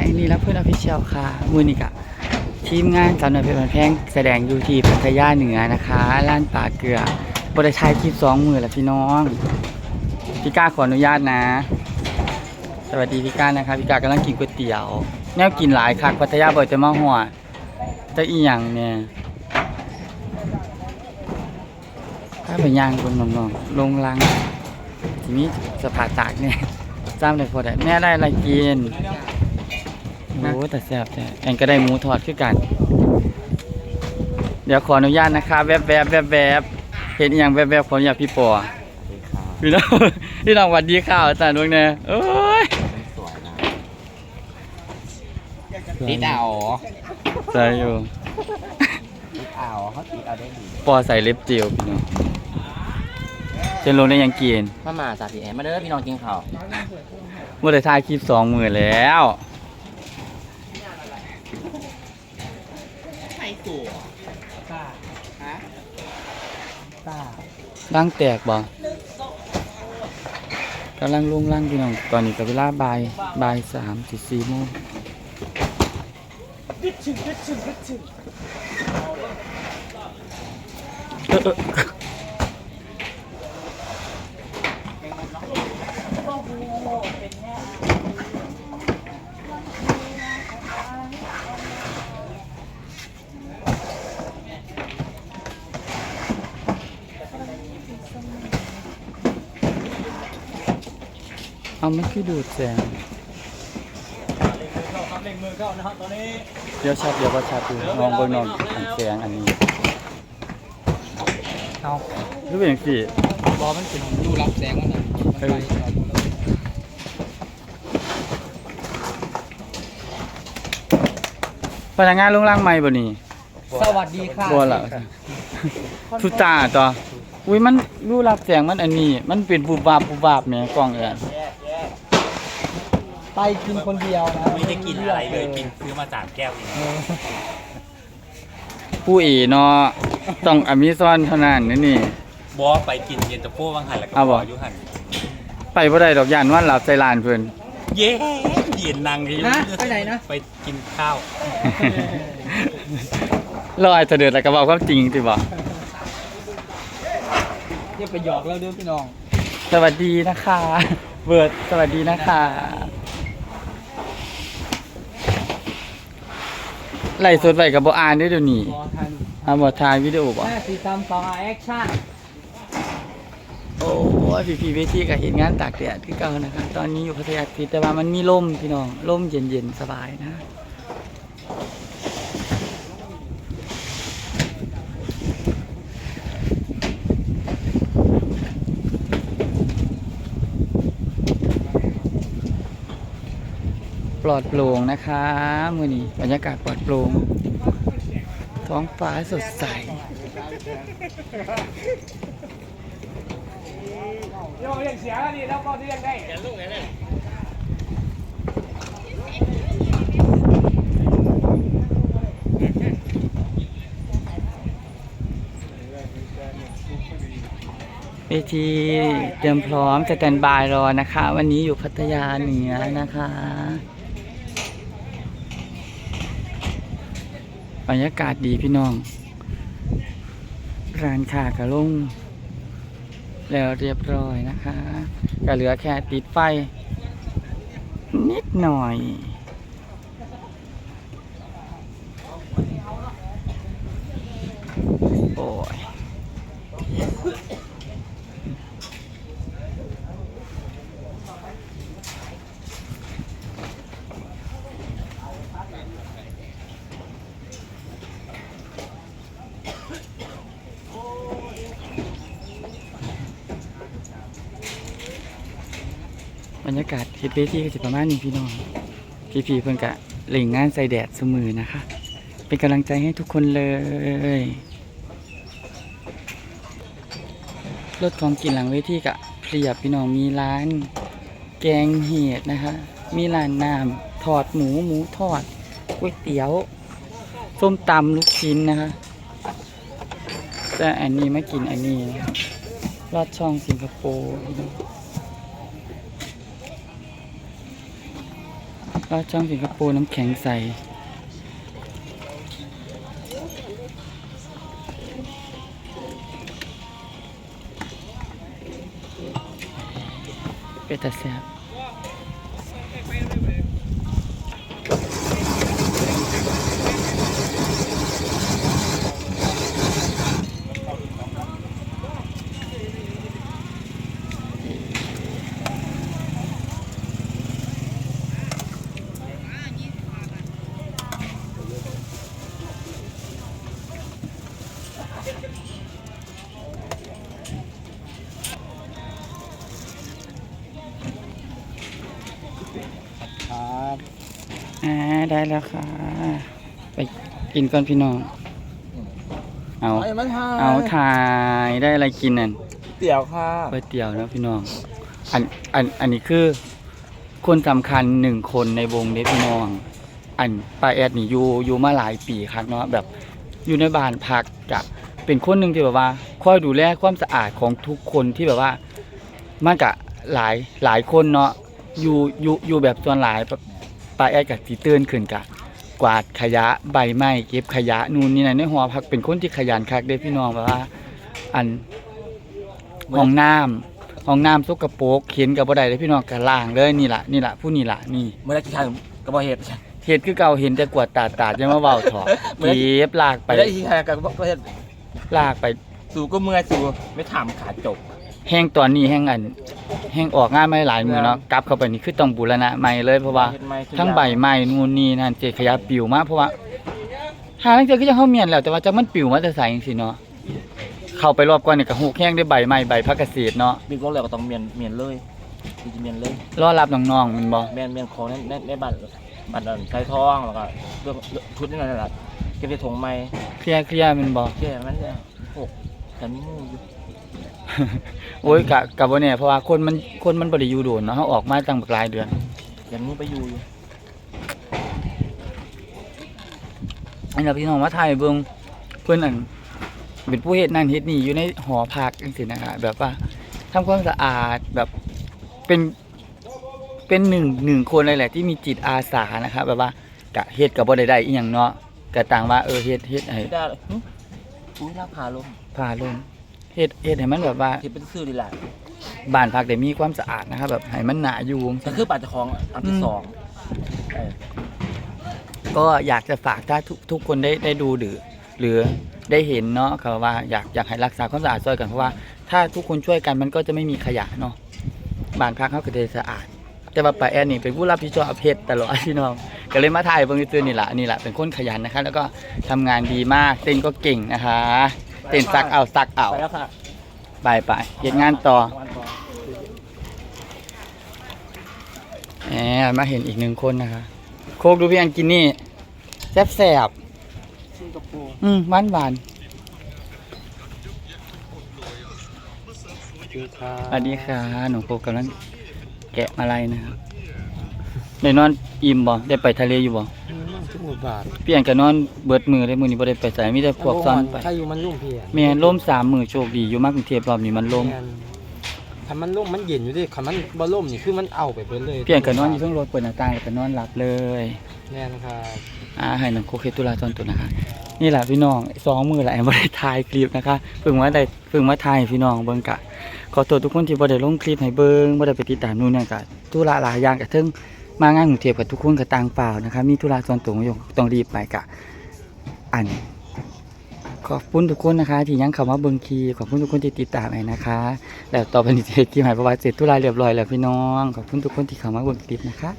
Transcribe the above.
อันนี้แล้วเพื่อนอภิเชียลค่ะ มือนี่กะทีมงานสาวหน่อยเพชรบันแพงแสดงอยู่ที่พัทยาเหนือนะคะร้านป่าเกลือบริชัยคลิปสองมือละพี่น้องพี่ก้าขออนุญาตนะ สวัสดีพี่ก้านะครับพี่ก้ากำลังกินก๋วยเตี๋ยวแนวกินหลายคักพัทยาบ่อยจะมาหัวจะอีหยังเนี่ยถ้าไปย่างบนน้องๆลงลังทีนี้สะพานตากเนี่ยจ้ามเลยพอได้แม่ได้อะไรกิน โอ้แต่แซ่บแต่แอนก็ได้หมูทอดคือกัน เดี๋ยวขออนุญาตนะคะ แวบแวบแวบแวบเห็นอหย่างแวบแวบขออนุญาตพี่ปอพี่น้องพี่น้องหวัดดีข่าวอาจารย์ดวงเนี่ยโอ้ยติดเอาใส่อยู่ติดเอาเขาติดเอาได้ดีปอใส่เล็บเจียวพี่น้องเจนลงได้ยังกินมามาสาธิตมาเด้อพี่น้องกินข้าวเมื่อได้ถ่ายคลิปสองมือแล้ว ไข่ตัวฮะตา ร่างแตกบ่กำลังลุงร่างพี่น้องตอนนี้กับเวลาบ่ายบ่ายสามถึงสี่โมงเออ เออเอามันคือดูดแสงเดี๋ยวชัดเดี๋ยวก็ชัดดูมองเบนนองอันแสงอันนี้เอารู้เป็นอย่างสี่บอมันเป็นดูรับแสงมันนะเออพนักงานลงร่างใหม่บ่นี่สวัสดีค่ะบ่ล่ะทุตาต่ออุ้ยมันรูรับแสงมันอันนี้ มันเป็นบูบวาบบูบวาบแหม่กล้องเอิ้น ไปกินคนเดียวนะไม่ได้กินอะไรเลยกินซื้อมาสามแก้วเองผู้เอเนาะต้องอเมซอนเท่านั้นนี่นี่บอสไปกินเย็นตาโฟบางหันแล้วก็เอาบ่บอยุหันไปบ่ได้ดอกย่านว่าหลับใส่ลานเพิ่นเย้เย็นนางดีนะไปไหนนะไปกินข้าวลอยเสด็จแล้วก็บอกความจริงสิบ่อย่าไปหยอกเราเด้อพี่น้อง สวัสดีนะคะ เบิร์ดสวัสดีนะคะ ไล่สดไว้กับบ่อ่านเด้อเดี๋ยวนี้รอทันเอาบ่ถ่ายวิดีโอบ่ห้าสี่สามสองแอคชั่นโอ้ยพี่พี่เวทีก็เห็นงานตากแดดคือเก่านะครับ ตอนนี้อยู่พัทยาคลิแต่ว่ามันมีลมพี่น้องลมเย็นๆสบายนะ ลอดโปร่งนะคะมือนี้บรรยากาศปลอดโปร่งท้องฟ้าสดใสเวทีเตรียมพร้อมจะแตนบายรอนะคะ วันนี้อยู่พัทยาเหนือนะคะ บรรยากาศดีพี่น้อง ร้านค้ากระลงแล้วเรียบร้อยนะคะ ก็เหลือแค่ติดไฟ นิดหน่อย โอ้ย บ รรยากาศเฮ็ดเวทีก็จะประมาณนี้พี่น้อง พี่ๆเพิ่นกะเล่งงานใส่แดดสมือนะคะ เป็นกำลังใจให้ทุกคนเลยรถของกินหลังเวทีกะเพียบพี่น้องมีร้าน แกงเห็ดนะคะ มีร้านน้ำทอดหมูหมูทอดก๋วยเตี๋ยวส้มตำลูกชิ้นนะคะ แต่อันนี้ไม่กินอันนี้ลอดช่องสิงคโปร์ พี่น้องก็ช่องสิงคโปร์น้ำแข็งใสเป็ดตาแซ่บ ได้แล้วค่ะ ไปกินก่อนพี่น้อง เอาไอ้มันหาเอาถ่ายได้อะไรกินนั่นเตี๋ยวค่ะก๋วยเตี๋ยวนะพี่น้อง อันอันอันนี้คือ คนสำคัญหนึ่งคนในวงเด้พี่น้อง อันป้าแอดนี่อยู่อยู่มาหลายปีครับเนาะแบบอยู่ในบ้านพักกับเป็นคนหนึ่งที่แบบว่าคอยดูแลความสะอาดของทุกคนที่แบบว่ามันกะหลายหลายคนเนาะอยู่อยู่อยู่แบบส่วนหลายแบบ ป้าแอดกับสีเตือนขึ้นกะกวาดขยะใบไม้เก็บขยะนู่นนี่นั่นในหอพักเป็นคนที่ขยันคักเด้พี่น้องแบบว่า อันห้องน้ำห้องน้ำสกปรกเข็นกับบ่ได้เลยพี่น้องก็ล้างเลยนี่ล่ะนี่ล่ะผู้นี่ล่ะนี่เมื่อกี้ทานกระบอกเห็ดเฮ็ดคือเก่าเห็นแต่กวาดตาดตาดจะมาเว้าถอดเหมือนเก็บลากไปไม่ได้ที่ทานกระบอกเห็ดลากไปสูก็เมื่อยสูไม่ถามขาจบ แห้งตอนนี้แห้งอัน แห้งออกงานไม่หลายมือเนาะกลับเข้าไปนี่คือต้องบูรณะใหม่เลยเพราะว่าเฮ็ดไม้ทุกทั้งอย่างใบไม้นู่นนี่นั่นเจขยะปิวมากเพราะว่าหาลังเจอก็ยังเฮาเมียนแล้วแต่ว่าจักมันปิวมาแต่ไสจังซี่เนาะเข้าไปรอบก่อนนี่ก็ฮูกแห้งด้วยใบไม้ใบพักเกษตรเนาะบิ๊กรถแล้วก็ต้องเมียนเมียนเลยจริงๆเมียนเลยรอรับน้องๆแมันบ่เมียนเมียนของในในในบ้านบ้านใช้ทองแล้วก็เรื่องชุดนี่นั่นแหละเก็บใส่ถุงไม้เคลียร์เคลียร์แมันบ่แค่นั้นเนี่ยโอ้แต่มีงูอยู่ โอ้ยกะกะบ่แน่เพราะว่าคนมันคนมันบ่ได้อยู่โดนเนาะเฮาออกมาตั้งบักหลายเดือนยังงูไปอยู่อยู่อันนี้พี่น้องมาถ่ายเบิ่งเพิ่นอันเป็นผู้เฮ็ดนั่นเฮ็ดนี่อยู่ในหอพักจังซี่นะคะแบบว่าทำความสะอาดแบบเป็นเป็นหนึ่งหนึ่งคนเลยแหละที่มีจิตอาสานะคะแบบว่ากะเฮ็ดก็บ่ได้ได้อีหยังเนาะก็ต่างว่าเออเฮ็ดเฮ็ดให้ไม่ได้หรอกหึอุ้ยราคาลงพาลง เฮ็ดเฮ็ดให้มันแบบว่าที่เป็นซื้อดีแหละบ้านพักได้มีความสะอาดนะครับแบบให้มันน่าอยู่แต่คือป่าเจะของอันที่สองเออก็อยากจะฝากถ้าทุกทุกคนได้ได้ดูหรือ หรือได้เห็นเนาะเขาว่าอยากอยากให้รักษาความสะอาดช่วยกันเพราะว่าถ้าทุกคนช่วยกันมันก็จะไม่มีขยะเนาะบ้านพักเขาก็จะสะอาด แต่ว่าป้าแอนนี่เป็นผู้รับผิดชอบเพชรตลอดพี่น้องก็เลยมาถ่ายเบิ่งซื่อๆนี่แหละนี่แหละเป็นคนขยันนะคะ แล้วก็ทำงานดีมากเต้นก็เก่งนะคะ เต้นซักเอาซักเอา ไปแล้วค่ะไปไปเฮ็ดงานต่อวันต่อแหมมาเห็นอีกหนึ่งคนนะคะ โคกดูพี่อันกินนี่แซ่บแซ่บสิงคโปร์ๆอืมหวานหวานคือค่ะๆสวัสดีค่ะหนูโคกกำลังแกะมาลัยนะครับได้นอนอิ่มบ่ได้ไปทะเลอยู่บ่ ทุกบาทพี่อันก็นอนเบิดมือเลยมื้อนี้บ่ได้ไปไสมีแต่พวกซ่อนไปถ้าอยู่มันลุ่มเพียแม่นล่มสามมือโชคดีอยู่มากรุงเทพรอบนี้มันล่มถ้ามันล่มมันเย็นอยู่ดิคันมันบ่ล่มนี่คือมันเอาไปเบิดเลยพี่อันก็นอนอยู่เทั้งรถเปิดหน้าต่างแล้วก็นอนหลับเลยแน่นครับอ่าให้น้องโคกเฮ็ดธุระส่วนตัวนะคะนี่แหละพี่น้องสองมือแหละบ่ได้ถ่ายคลิปนะคะเพิ่งมาได้เพิ่งมาถ่ายให้พี่น้องเบิ่งกะขอโทษทุกคนที่บ่ได้ลงคลิปให้เบิ่งบ่ได้ไปติดตามนู่นนั่นกะธุระหลายอย่างกะถึง มางานกรุงเทพกับทุกคนกับต่างเปล่านะคะมีธุระส่วนตัวอยู่ต้องรีบไปกะอัน ขอบคุณทุกคนนะคะ ที่ยังเข้ามาเบิงคีขอบคุณทุกคนที่ติดตามให้นะคะ แล้วต่อไปนี้จะเฮ็ดคลิปให้เพราะวัติเสร็จธุระเรียบร้อยแล้วพี่น้อง ขอบคุณทุกคนที่เข้ามาเบิงคลิปนะคะ